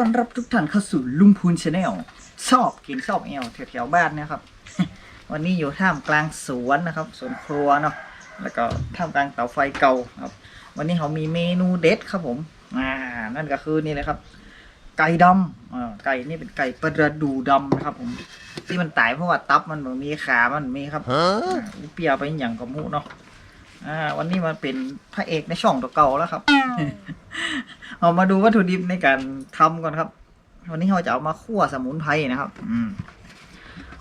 วัสดีครับขอต้อนรับทุกท่านเข้าสู่ลุงพูนชาแนลชอบกินชอบแอลแถวๆบ้านนะครับ วันนี้อยู่ท่ามกลางสวนนะครับสวนครัวเนาะแล้วก็ท่ามกลางเตาไฟเก่าครับ วันนี้เขามีเมนูเด็ดครับผมอ่านั่นก็คือนี่เลยครับ ไก่ดำอ่าไก่นี่เป็นไก่ประดูดำนะครับผมที่มันตายเพราะว่าตับมันบ่มีขามันมีครับอ่าเปรียวไปอย่างกับหมูเนาะ อ่าวันนี้มันเป็นพระเอกในช่องตัวเก่าแล้วครับ เอามาดูวัตถุดิบในการทำก่อนครับ วันนี้เราจะเอามาคั่วสมุนไพรนะครับ อืม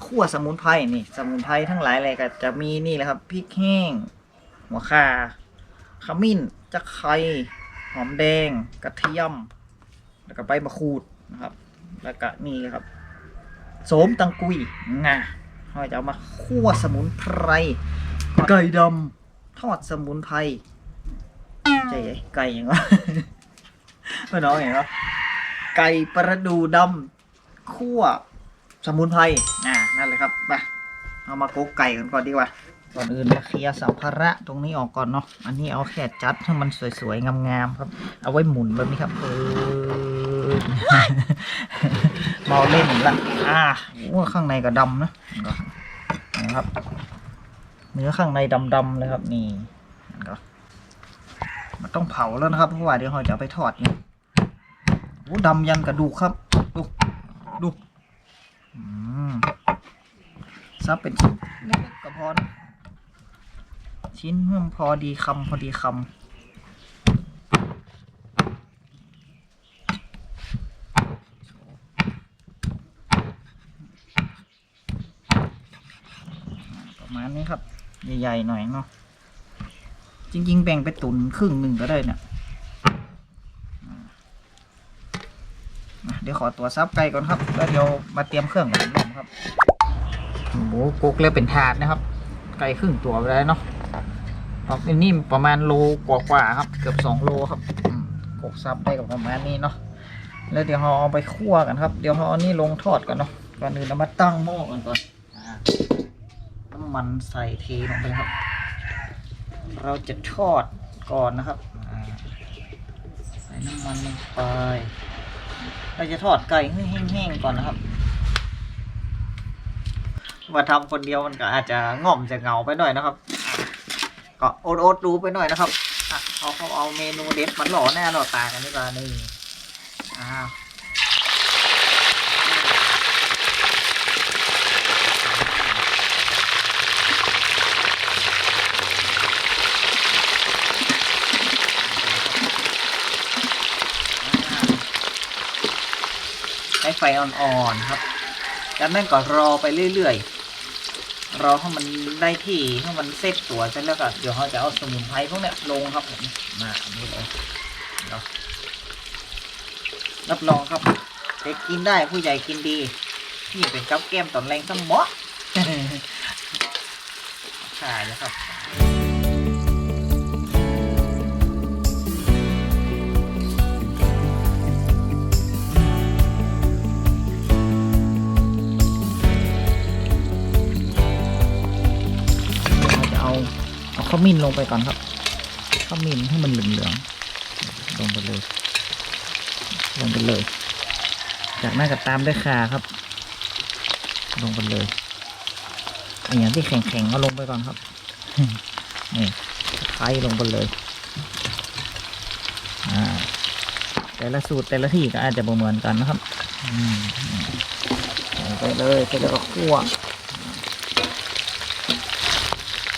คั่วสมุนไพรนี่ สมุนไพรทั้งหลายอะไรก็จะมีนี่แหละครับพริกแห้ง หัวข่าขมิ้นจะไคร้หอมแดง กระเทียม แล้วก็ใบมะกรูดนะครับ แล้วก็นี่ครับโสมตังกุยงาเราจะเอามาคั่วสมุนไพรไก่ดำ ทอดสมุนไพรใจไก่ยังวะเพื่อนน้องเห็นปะไก่ประดูดำคั่วสมุนไพรอ่านั่นเลยครับไปเอามาโกกไก่กันก่อนดีกว่าก่อนอื่นมาเคลียร์สัมภาระตรงนี้ออกก่อนเนาะอันนี้เอาแค่จัดให้มันสวยๆงามๆครับ เอาไว้หมุนแบบนี้ครับเออเมาเล่นละอ่าว่าข้างในก็ดำนะนะครับ เนื้อข้างในดำๆเลยครับ นี่ก็มันต้องเผาแล้วนะครับเพราะว่าเดี๋ยวเราจะไปทอดนี่โอ้ดำยันกระดูกครับ ดูดูอืมซับเป็นชิ้นเล็กๆก็พอนะชิ้นเพิ่มพอดีคำพอดีคำประมาณนี้ครับ ใหญ่ๆหน่อยเนาะจริง ๆ แบ่งไปตุนครึ่งหนึ่งก็ได้เนี่ยอะเดี๋ยวขอตัวซับไก่ก่อนครับ แล้วเดี๋ยวมาเตรียมเครื่องกันครับ หมูกุกเรียกเป็นถาดนะครับ ไก่ครึ่งตัวไปแล้วเนาะครับอันนี้ประมาณโลกว่าๆครับ เกือบสองโลครับอืมกกซับได้กับประมาณนี้เนาะ แล้วเดี๋ยวเราเอาไปคั่วกันครับ เดี๋ยวเราเอานี่ลงทอดกันเนาะ ก่อนอื่นเรามาตั้งหม้อกันก่อนำมันใส่เทลงไปครับ เราจะทอดก่อนนะครับ ใส่น้ำมันลงไป เราจะทอดไก่ให้แห้งๆก่อนนะครับ มาทำคนเดียวมันก็อาจจะง่อมจะเหงาไปหน่อยนะครับ ก็โอ๊ตโอ๊ตดูไปหน่อยนะครับเขาเขาเอาเมนูเด็ดมันหล่อแน่หล่อตากันดีกว่านี่อ้าว ไฟอ่อนๆครับจากนั้นก็รอไปเรื่อยๆ รอให้มันได้ที่ให้มันเซ็ตตัวเสร็จแล้วก็เดี๋ยวเขาจะเอาสมุนไพรพวกเนี้ยลงครับผมมาอันนี้เลยเนาะรับรองครับเด็กกินได้ผู้ใหญ่กินดี นี่เป็นกับแก้มตอนแรงสมอใช่นะครับ มิ้นลงไปก่อนครับข้าวมิ้นให้มันเหลืองๆลงไปเลย ลงไปเลย จากนั้นก็ตามด้วยขาครับ ลงไปเลยอันอย่างที่แข็งๆก็ลงไปก่อนครับนี่ไข่ลงไปเลยอ่าแต่ละสูตรแต่ละที่ก็อาจจะบ่เหมือนกันนะครับอืมไปเลยเสร็จแล้วก็คั่ว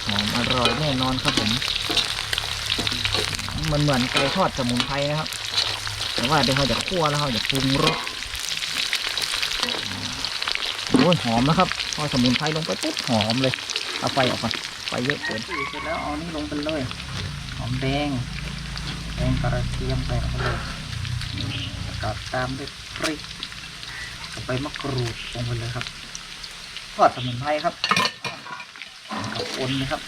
หอมอร่อยแน่นอนครับผม มันเหมือนไก่ทอดสมุนไพรนะครับ แต่ว่าเดี๋ยวเราจะคั่วแล้วเราจะปรุงรสโอ้ยหอมนะครับ พอสมุนไพรลงไปปุ๊บหอมเลย เอาไฟออกก่อนไฟเยอะเกินเสร็จแล้วเอานี่ลงไปเลย หอมแดง แดงกระเทียมไปเลยแล้วก็ตามด้วยพริกกับใบมะกรูดลงไปเลยครับทอดสมุนไพรครับกับคนนะครับ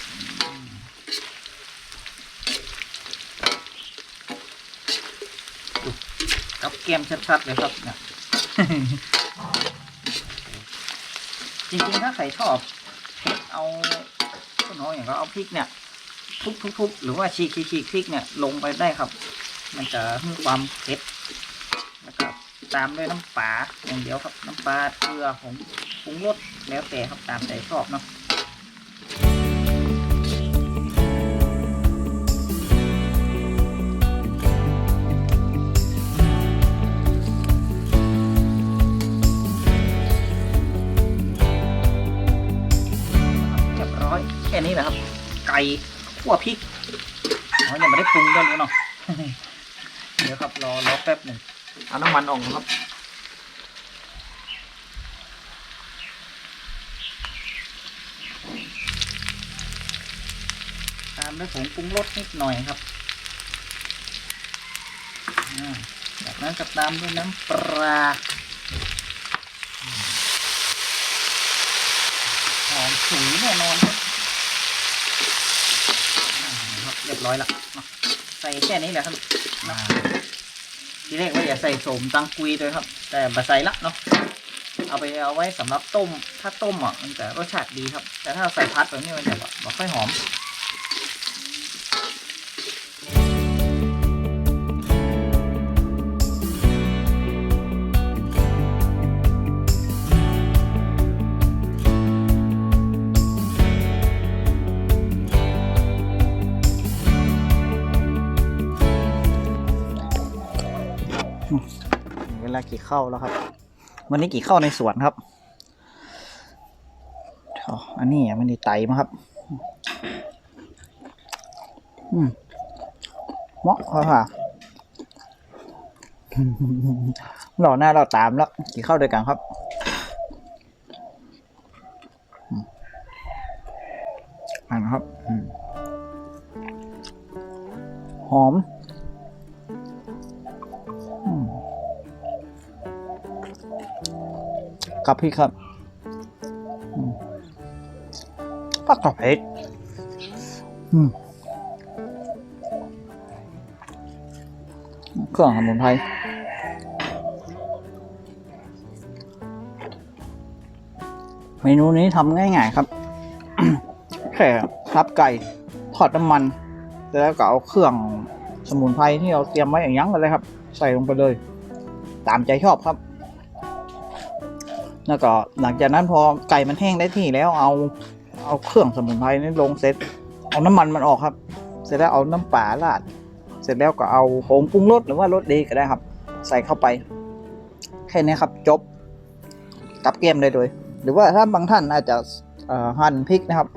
ดูกับ แกมชัดๆเลยครับเนี่ยจริงๆถ้าใครชอบเผ็ดเอาต้นหอมอย่างก็เอาพริกเนี่ยทุบๆๆหรือว่าฉีกๆๆพริกเนี่ยลงไปได้ครับ มันจะให้ความเผ็ดนะครับตามด้วยน้ำปลาอย่างเดียวครับ น้ำปลาเกลือผงปรุงรสแล้วแต่ครับตามใจชอบเนาะ นี้แหละครับ ไก่ขั่วพริกอ๋อยังไม่ได้ปรุงด้วยเนาะเดี๋ยวครับรอรอแป๊บหนึ่งเอาน้ำมันออกนะครับตามด้วยผงปรุงรสนิดหน่อยครับจากนั้นก็ตามด้วยน้ำปลาหอมฉุยแน่นอนครับอ่าครับ เรียบร้อยละเนาะใส่แค่นี้แหละครับเนาะทีแรกว่าอย่าใส่โสมตังกุยด้วยครับ แต่บะใส่ละเนาะเอาไปเอาไว้สำหรับต้ม ถ้าต้มอะมันจะรสชาติดีครับ แต่ถ้าเราใส่พัดแบบนี้มันจะแบบไม่ค่อยหอม กี่เข้าแล้วครับ วันนี้กี่เข้าในสวนครับอ๋ออันนี้มันได้ไตมาครับ อืมเหมาะค่ะหล่อหน้าเราตามแล้วกี่เข้าด้วยกันครับอืมอันครับหอม ครับพี่ครับอืมปักกระเพชรอืมเครื่องสมุนไพรเมนูนี้ทำง่ายๆครับ แค่ทับไก่ทอดน้ำมัน แล้วก็เอาเครื่องสมุนไพรที่เราเตรียมไว้อย่างยั้งกันเลยครับ ใส่ลงไปเลย ตามใจชอบครับ แล้วก็หลังจากนั้นพอไก่มันแห้งได้ที่แล้วเอาเอาเครื่องสมุนไพรนี่ลงเสร็จ เอาน้ำมันมันออกครับ เสร็จแล้วเอาน้ำปลาราด เสร็จแล้วก็เอาผงปรุงรสหรือว่ารสดีก็ได้ครับ ใส่เข้าไปแค่นี้ครับจบกับเกมได้เลย หรือว่าถ้าบางท่านอาจจะหั่นพริกนะครับ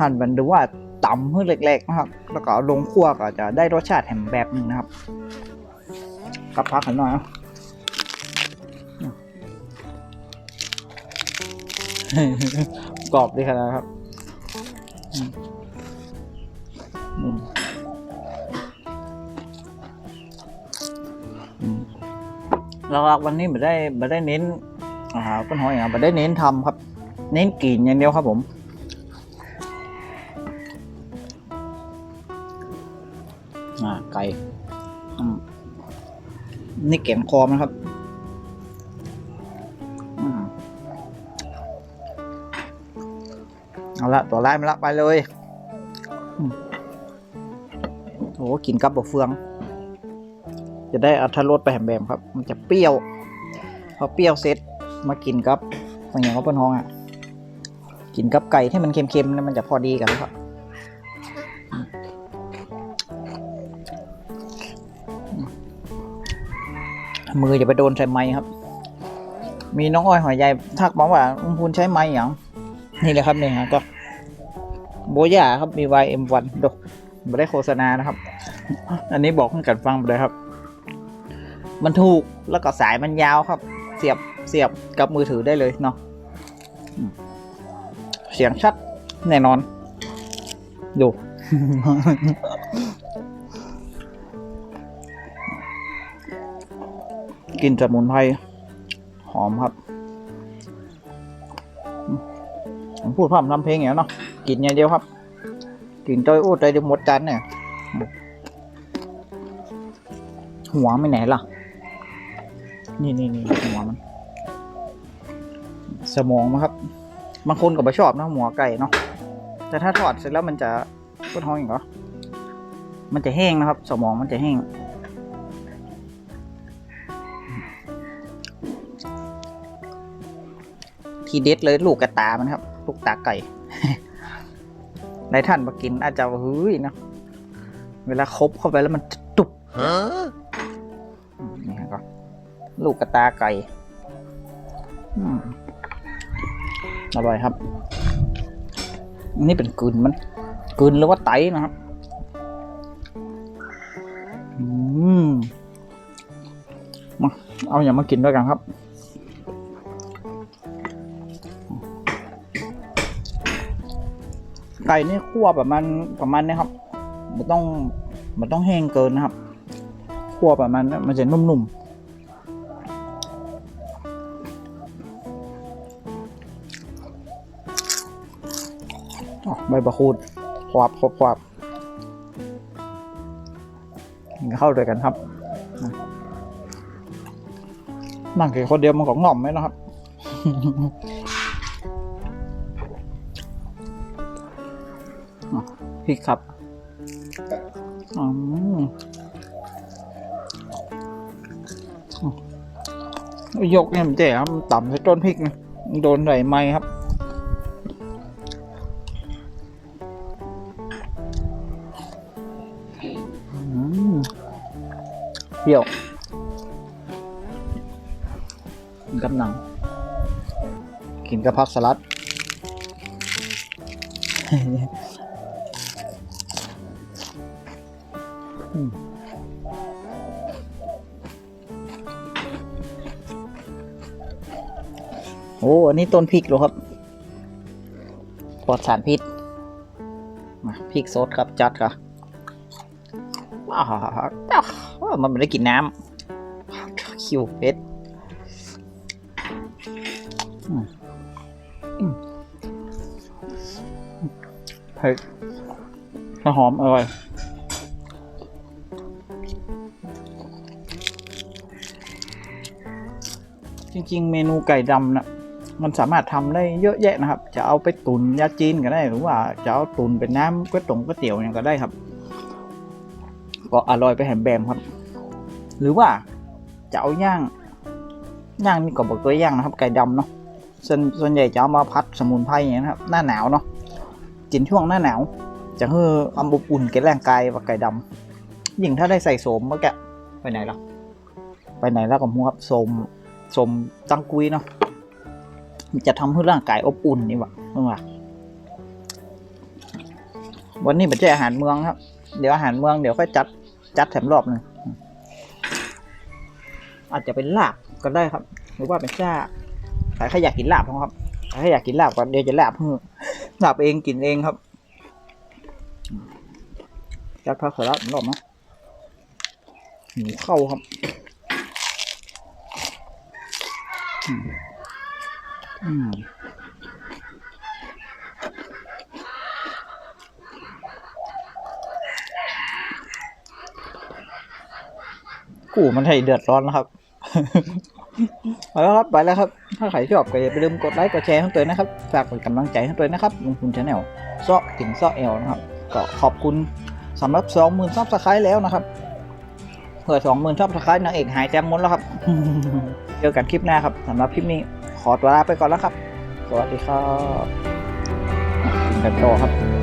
หั่นมันหรือว่าตำเพื่อเล็กๆนะครับ แล้วก็ลงคั่วก็จะได้รสชาติแหมแบบหนึ่งนะครับกับพักกันหน่อยนะ กรอบดีขนาดครับอืมอืมอืมหลักๆวันนี้ไม่ได้ไม่ได้เน้นอาหารต้นหอยอะไม่ได้เน้นทำครับ เน้นกินอย่างเดียวครับผมอ่าไก่นี่แกงคอมนะครับ เอาละตัวไล่มาละไปเลยโอ้กินกับบะเฟือง จะได้อัตรสไปแหมแบมครับ มันจะเปรี้ยวพอเปรี้ยวเสร็จมากินกับอย่างเขาเป็นห้องอะ กินกับไก่ที่มันเค็มๆนี่ยมันจะพอดีกันครับมืออย่าไปโดนใส่ไม้ครับ มีน้องอ้อยหอยใหญ่ทักมาว่าลุงพูนใช้ไม้อย่าง นี่เลยครับนี่ฮะก็โบย่าครับมี YM1 ดูไม่ได้โฆษณานะครับ อันนี้บอกให้กันฟังไปเลยครับ มันถูกแล้วก็สายมันยาวครับ เสียบเสียบกับมือถือได้เลยเนาะเสียงชัดแน่นอน ดูกลินสมุนไพรหอมครับ พูดพร้อมลำเพลงอย่างเนาะกินอย่างเดียวครับกินโดยอู้เดยหมดจานเนี่ยหัวไม่ไหนล่ะ นี่นี่นี่หัวมัน สมองมั้ครับบางคนก็ไม่ชอบนะหัวไก่เนาะแต่ถ้าทอดเสร็จแล้วมันจะก็ท้องอย่างเหรอมันจะแห้งนะครับ สมองมันจะแห้งทีเด็ดเลยลูกกระตามันครับ ลูกตาไก่ ในท่านมากินอาจจะเฮ้ยเนาะเวลาคบเข้าไปแล้วมันจะตุบอืมนี่ครับลูกกระตาไก่อืมอร่อยครับอันนี่เป็นกลืนมันกลืนหรือว่าไตนะครับอืมมาเอาอย่างมากินด้วยกันครับ ไก่นี่คั่วประมาณประมาณนี้ครับมันต้องมันต้องแห้งเกินนะครับคั่วประมาณนี้มันจะนุ่มๆอใบประคูดควาบควาบควาบเข้าด้วยกันครับ นั่งแค่คนเดียวมันก็ง่อมไหมนะครับ พริกครับอืมยกเนี่ยมันเจ๋ครับมันต่ำใส่ต้นพริกนะโดนไหลไม้ครับเปรี้ยวกินกับหนัง กินกับผักสลัด โอ้อันนี้ต้นพริกเหรอครับปลอดสารพิษมาพริกสดครับจัดครับอ้าวอ้าวมันไม่ได้กินน้ำคิวเพชรเผ็ดหอมอร่อยจริง ๆ เมนูไก่ดำนะ มันสามารถทำได้เยอะแยะนะครับ จะเอาไปตุนยาจีนก็ได้หรือว่าจะเอาตุนเป็นน้ำก๋วยตงก๋วยเตี๋ยวเนี่ยก็ได้ครับ ก็อร่อยไปแหมแบมครับ หรือว่าจะเอาย่างย่างนี่ก็บอกตัวย่างนะครับ ไก่ดำเนาะส่วนส่วนใหญ่จะเอามาพัดสมุนไพรอย่างนี้นะครับ หน้าหนาวเนาะกินช่วงหน้าหนาว จะเพื่ออำอบอุ่นแก่ร่างกายว่าไก่ดำยิ่งถ้าได้ใส่โสมเมื่อกี้ไปไหนล่ะ ไปไหนแล้วกับมูครับโสมสมตังกุยเนาะ มันจะทำให้ร่างกายอบอุ่นนี่หว่าเมื่อวาวันนี้เป็นเจ้อาหารเมืองครับ เดี๋ยวอาหารเมืองเดี๋ยวค่อยจัดจัดแถมรอบหนึ่งอาจจะเป็นลาบก็ได้ครับ หรือว่าเป็นจ้าใครใครอยากกินลาบครับใครอยากกินลาบก็เดี๋ยวจะลาบเพื่อลาบเองกินเองครับจัดผักสลัดรอบนะหมูเข้าครับ อืมกูมันให้เดือดร้อนนะครับไปแล้วครับไปแล้วครับ ถ้าใครชอบก็อย่าลืมกดไลค์กดแชร์ให้ตัวนะครับ ฝากเป็นกำลังใจให้ตัวนะครับลงทุนชาแนลซอกถึงซอกเอลนะครับ ก็ขอบคุณสำหรับสองหมื่นซับสไครต์แล้วนะครับเผื่อสองหมื่นซับสไครต์นางเอกหายแจมมดแล้วครับ เจอกันคลิปหน้าครับสำหรับคลิปนี้ ขอตัวลาไปก่อนแล้วครับ สวัสดีครับกินกันต่อครับ